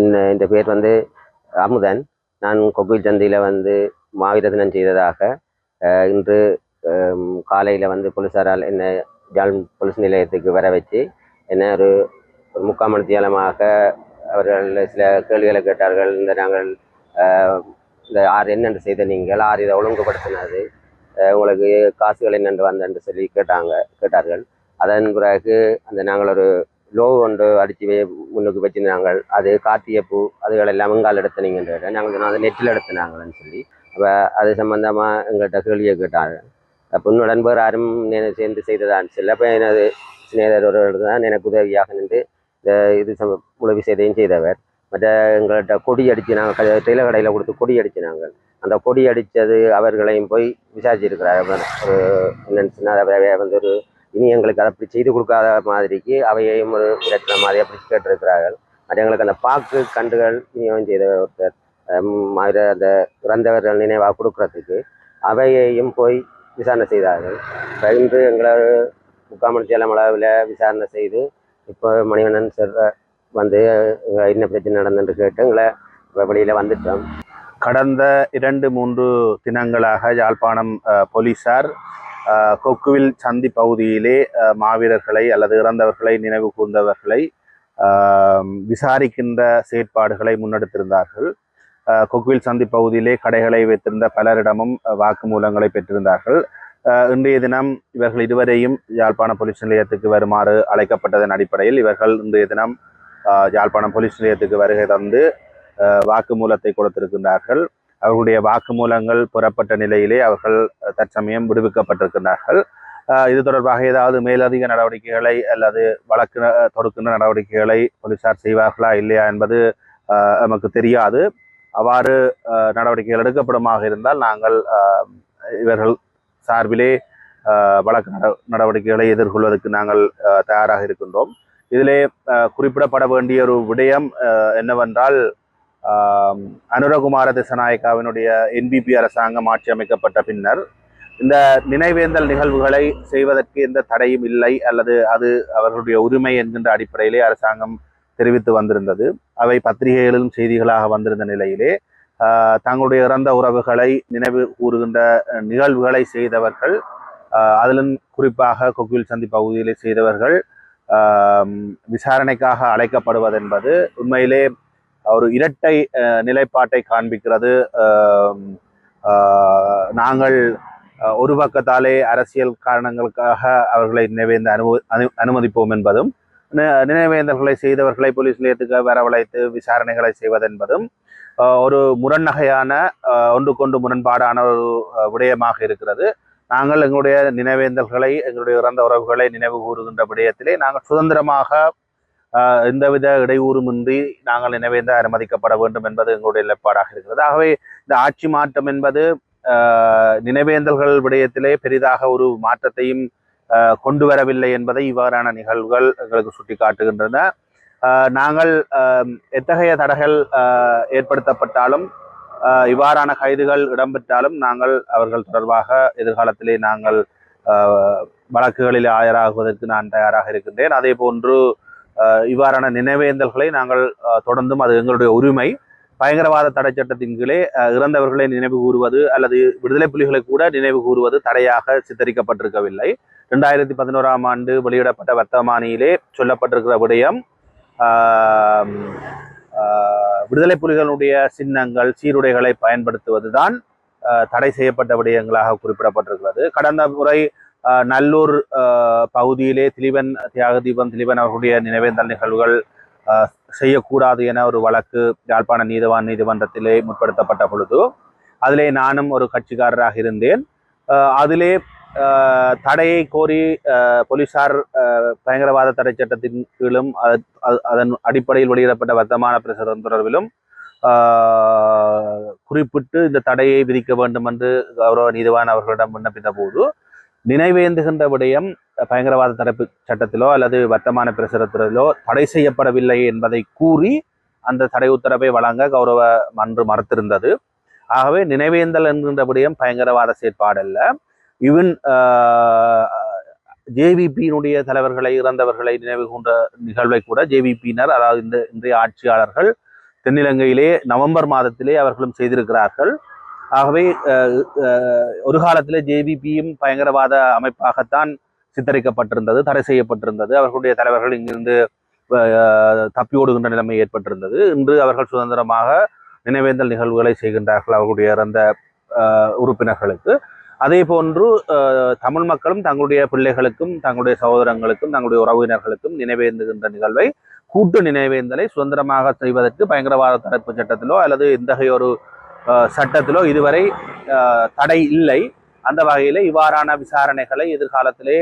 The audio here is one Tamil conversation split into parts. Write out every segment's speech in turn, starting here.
என்ன இந்த பேர் வந்து அமுதன். நான் கொக்குயில் சந்தையில் வந்து மாவீர தினம் செய்ததாக இன்று காலையில் வந்து போலீஸாரால் என்னை ஜால் போலீஸ் நிலையத்துக்கு வர வச்சு என்னை ஒரு ஒரு முக்கால் மணத்தியாலமாக அவர்கள் சில கேள்விகளை கேட்டார்கள். இந்த நாங்கள் இந்த ஆறு என்னென்று செய்த நீங்கள் ஆறு இதை ஒழுங்குபடுத்தினது உங்களுக்கு காசுகள் என்னென்று வந்தென்று சொல்லி கேட்டாங்க கேட்டார்கள். அதன் பிறகு அந்த நாங்கள் ஒரு லோ ஒன்று அடித்து முன்னுக்கு வச்சிருந்தாங்க. அது கார்த்திகை பூ அதுகள் எல்லாம் எங்கால் எடுத்தனீங்கன்ற நாங்கள் சொன்னோம் அது நெட்டில் எடுத்தினாங்கன்னு சொல்லி. அப்போ அது சம்மந்தமாக எங்கள்கிட்ட கேள்வியை கேட்டாங்க. அப்போ இன்னும் யாரும் சேர்ந்து செய்ததான்னு சொல்லி அப்போ எனது சிநேகர் ஒருவர் தான் எனக்கு உதவியாக நின்று இந்த இது சம உதவி செய்தையும் செய்தவர். மற்ற எங்கள்கிட்ட கொடி அடித்து நாங்கள் டெய்லர் கடையில் கொடுத்து கொடி அடித்து நாங்கள் அந்த கொடி அடித்தது அவர்களையும் போய் விசாரிச்சிருக்கிறார். ஒரு என்னன்னு சொன்னால் வந்து ஒரு இனி எங்களுக்கு அதை அப்படி செய்து கொடுக்காத மாதிரிக்கு அவையையும் ஒரு விரட்டுற மாதிரி அப்படி கேட்டிருக்கிறார்கள். அது எங்களுக்கு அந்த பாக்கு கண்டுகள் விநியோகம் செய்த ஒருத்தர் மாதிரி அந்த இறந்தவர்கள் நினைவாக கொடுக்கறதுக்கு அவையையும் போய் விசாரணை செய்தார்கள். இப்ப இன்று எங்களை முக்கால் சேலம் அளவில் விசாரணை செய்து இப்போ மணிவண்ணன் செல்ற வந்து என்ன பிரச்சனை நடந்துட்டு கேட்டு எங்களை வெளியில் வந்துட்டோம். கடந்த இரண்டு மூன்று தினங்களாக யாழ்ப்பாணம் போலீஸார் கொக்குவில் சந்தி பகுதியிலே மாவீரர்களை அல்லது இறந்தவர்களை நினைவு கூர்ந்தவர்களை விசாரிக்கின்ற செயற்பாடுகளை முன்னெடுத்திருந்தார்கள். கொக்குவில் சந்தி பகுதியிலே கடைகளை வைத்திருந்த பலரிடமும் வாக்குமூலங்களை பெற்றிருந்தார்கள். இன்றைய தினம் இவர்கள் இருவரையும் யாழ்ப்பாணம் போலீஸ் நிலையத்துக்கு வருமாறு அழைக்கப்பட்டதன் அடிப்படையில் இவர்கள் இன்றைய தினம் யாழ்ப்பாணம் போலீஸ் நிலையத்துக்கு வருகை தந்து வாக்குமூலத்தை கொடுத்திருக்கின்றார்கள். அவர்களுடைய வாக்குமூலங்கள் புறப்பட்ட நிலையிலே அவர்கள் தற்சமயம் விடுவிக்கப்பட்டிருக்கின்றார்கள். இது தொடர்பாக ஏதாவது மேலதிக நடவடிக்கைகளை அல்லது வழக்கு தொடுக்கின்ற நடவடிக்கைகளை போலீசார் செய்வார்களா இல்லையா என்பது நமக்கு தெரியாது. அவ்வாறு நடவடிக்கைகள் எடுக்கப்படுமாக இருந்தால் நாங்கள் இவர்கள் சார்பிலே வழக்கு நட நடவடிக்கைகளை எதிர்கொள்வதற்கு நாங்கள் தயாராக இருக்கின்றோம். இதிலே குறிப்பிடப்பட வேண்டிய ஒரு விடயம் என்னவென்றால் அனுரகுமார திசநாயக்காவினுடைய என்பிபி அரசாங்கம் ஆட்சி அமைக்கப்பட்ட பின்னர் இந்த நினைவேந்தல் நிகழ்வுகளை செய்வதற்கு எந்த தடையும் இல்லை அல்லது அது அவர்களுடைய உரிமை என்கின்ற அடிப்படையிலே அரசாங்கம் தெரிவித்து வந்திருந்தது. அவை பத்திரிகைகளிலும் செய்திகளாக வந்திருந்த நிலையிலே தங்களுடைய இறந்த உறவுகளை நினைவு கூறுகின்ற நிகழ்வுகளை செய்தவர்கள் அதிலும் குறிப்பாக கொக்கில் சந்தி பகுதியிலே செய்தவர்கள் விசாரணைக்காக அழைக்கப்படுவதென்பது உண்மையிலே ஒரு இரட்டை நிலைப்பாட்டை காண்பிக்கிறது. நாங்கள் ஒரு பக்கத்தாலே அரசியல் காரணங்களுக்காக அவர்களை நினைவேந்த அனுமதி அனு- அனுமதிப்போம் என்பதும் நி- நினைவேந்தல்களை செய்தவர்களை போலீஸ் நிலையத்துக்கு வரவழைத்து விசாரணைகளை செய்வதென்பதும் ஒரு முரண்நகையான அஹ், ஒன்றுக்கொண்டு முரண்பாடான ஒரு விடயமாக இருக்கிறது. நாங்கள் எங்களுடைய நினைவேந்தல்களை எங்களுடைய இறந்த உறவுகளை நினைவு கூறுகின்ற விடயத்திலே நாங்கள் சுதந்திரமாக எந்தவித இடையூறுமின்றி நாங்கள் நினைவேந்த அனுமதிக்கப்பட வேண்டும் என்பது எங்களுடைய நிலைப்பாடாக இருக்கிறது. ஆகவே இந்த ஆட்சி மாற்றம் என்பது நினைவேந்தல்கள் விடயத்திலே பெரிதாக ஒரு மாற்றத்தையும் கொண்டு வரவில்லை என்பதை இவ்வாறான நிகழ்வுகள் எங்களுக்கு சுட்டிக்காட்டுகின்றன. நாங்கள் எத்தகைய தடைகள் ஏற்படுத்தப்பட்டாலும் இவ்வாறான கைதுகள் இடம்பெற்றாலும் நாங்கள் அவர்கள் தொடர்பாக எதிர்காலத்திலே நாங்கள் வழக்குகளில் ஆயராகுவதற்கு நான் தயாராக இருக்கின்றேன். அதே போன்று இவ்வாறான நினைவேந்தல்களை நாங்கள் தொடர்ந்தும் அது எங்களுடைய உரிமை. பயங்கரவாத தடை சட்டத்தின் கீழே இறந்தவர்களை நினைவு கூறுவது அல்லது விடுதலை புலிகளை கூட நினைவு கூறுவது தடையாக சித்தரிக்கப்பட்டிருக்கவில்லை. ரெண்டாயிரத்தி பதினோராம் ஆண்டு வெளியிடப்பட்ட வர்த்தமானியிலே சொல்லப்பட்டிருக்கிற விடயம் விடுதலை புலிகளுடைய சின்னங்கள் சீருடைகளை பயன்படுத்துவதுதான் தடை செய்யப்பட்ட விடயங்களாக குறிப்பிடப்பட்டிருக்கிறது. கடந்த முறை நல்லூர் ஆஹ் பகுதியிலே திலீபன் தியாக தீபம் திலீபன் அவர்களுடைய நினைவேந்தல் நிகழ்வுகள் ஆஹ் செய்யக்கூடாது என ஒரு வழக்கு யாழ்ப்பாண நீதவான் நீதிமன்றத்திலே முற்படுத்தப்பட்ட பொழுது அதிலே நானும் ஒரு கட்சிக்காரராக இருந்தேன். ஆஹ் அதிலே ஆஹ் தடையை கோரி ஆஹ் போலீசார் பயங்கரவாத தடை சட்டத்தின் கீழும் அதன் அடிப்படையில் வெளியிடப்பட்ட வர்த்தமான பிரசுரம் தொடர்பிலும் ஆஹ் குறிப்பிட்டு இந்த தடையை விதிக்க வேண்டும் என்று கௌரவ நீதிவான் அவர்களிடம் விண்ணப்பித்த போது நினைவேந்துகின்ற விடயம் பயங்கரவாத தடுப்பு சட்டத்திலோ அல்லது வர்த்தமான பிரசுரத்திலோ தடை செய்யப்படவில்லை என்பதை கூறி அந்த தடை உத்தரவை வழங்க கௌரவ மன்று மறுத்திருந்தது. ஆகவே நினைவேந்தல் என்கின்ற விடயம் பயங்கரவாத செயற்பாடல்ல. இவன் ஜேவிபியினுடைய தலைவர்களை இறந்தவர்களை நினைவு கொண்ட நிகழ்வை கூட ஜேவிபியினர் அதாவது இந்த இன்றைய ஆட்சியாளர்கள் தென்னிலங்கையிலே நவம்பர் மாதத்திலே அவர்களும் செய்திருக்கிறார்கள். ஆகவே ஒரு காலத்தில் ஜேவிபியும் பயங்கரவாத அமைப்பாகத்தான் சித்தரிக்கப்பட்டிருந்தது தடை செய்யப்பட்டிருந்தது. அவர்களுடைய தலைவர்கள் இங்கிருந்து தப்பியோடுகின்ற தப்பி ஓடுகின்ற நிலைமை ஏற்பட்டிருந்தது. இன்று அவர்கள் சுதந்திரமாக நினைவேந்தல் நிகழ்வுகளை செய்கின்றார்கள் அவர்களுடைய இறந்த உறுப்பினர்களுக்கு. அதே போன்று தமிழ் மக்களும் தங்களுடைய பிள்ளைகளுக்கும் தங்களுடைய சகோதரங்களுக்கும் தங்களுடைய உறவினர்களுக்கும் நினைவேந்துகின்ற நிகழ்வை கூட்டு நினைவேந்தலை சுதந்திரமாக செய்வதற்கு பயங்கரவாத தடுப்பு சட்டத்திலோ அல்லது எந்தகைய ஒரு சட்டத்திலோ இதுவரை தடை இல்லை. அந்த வகையில் இவ்வாறான விசாரணைகளை எதிர்காலத்திலே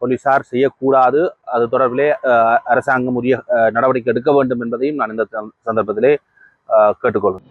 போலீசார் செய்யக்கூடாது. அது தொடர்பிலே அரசாங்கம் உரிய நடவடிக்கை எடுக்க வேண்டும் என்பதையும் நான் இந்த சந்தர்ப்பத்திலே கேட்டுக்கொள்கிறேன்.